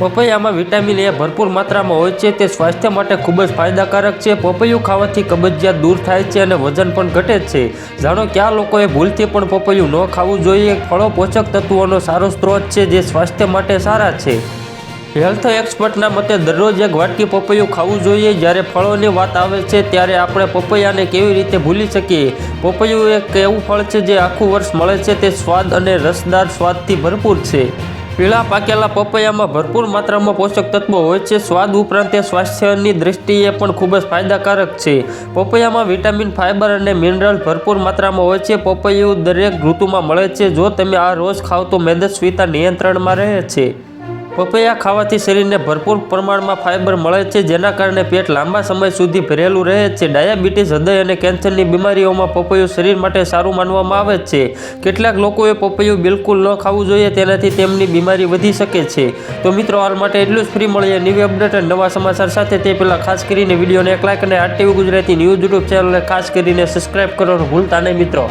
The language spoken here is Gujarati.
પપૈયામાં વિટામિન એ ભરપૂર માત્રામાં હોય છે, તે સ્વાસ્થ્ય માટે ખૂબ જ ફાયદાકારક છે. પપૈયું ખાવાથી કબજિયાત દૂર થાય છે અને વજન પણ ઘટે છે. જાણો ક્યાં લોકોએ ભૂલથી પણ પપૈયું ન ખાવું જોઈએ. ફળો પોષક તત્વોનો સારો સ્ત્રોત છે, જે સ્વાસ્થ્ય માટે સારા છે. હેલ્થ એક્સપર્ટના મતે દરરોજ એક વાટકી પપૈયું ખાવું જોઈએ. જ્યારે ફળોની વાત આવે છે, ત્યારે આપણે પપૈયાને કેવી રીતે ભૂલી શકીએ? પપૈયું એક એવું ફળ છે, જે આખું વર્ષ મળે છે. તે સ્વાદ અને રસદાર સ્વાદથી ભરપૂર છે. પીળા પાકેલા પપૈયામાં ભરપૂર માત્રામાં પોષક તત્વો હોય છે. સ્વાદ ઉપરાંત તે સ્વાસ્થ્યની દ્રષ્ટિએ પણ ખૂબ જ ફાયદાકારક છે. પપૈયામાં વિટામિન ફાઇબર અને મિનરલ ભરપૂર માત્રામાં હોય છે. પપૈયું દરેક ઋતુમાં મળે છે. જો તમે આ રોજ ખાવ તો મેદસ્વીતા નિયંત્રણમાં રહે છે. પપૈયા ખાવાથી શરીરને ભરપૂર પ્રમાણમાં ફાઇબર મળે છે, જેના કારણે પેટ લાંબા સમય સુધી ભરેલું રહે છે. ડાયાબિટીસ, હૃદય અને કેન્સરની બીમારીઓમાં પપૈયું શરીર માટે સારું માનવામાં આવે છે. કેટલાક લોકોએ પપૈયું બિલકુલ ન ખાવું જોઈએ, તેનાથી તેમની બીમારી વધી શકે છે. તો મિત્રો, હાલ માટે એટલું જ. ફ્રી મળીએ નવી અપડેટ અને નવા સમાચાર સાથે. તે પહેલાં ખાસ કરીને વિડીયોને એક લાઇક અને આરટીવી ગુજરાતી ન્યૂઝ યુટ્યુબ ચેનલને ખાસ કરીને સબસ્ક્રાઇબ કરવાનું ભૂલતા નહીં, મિત્રો.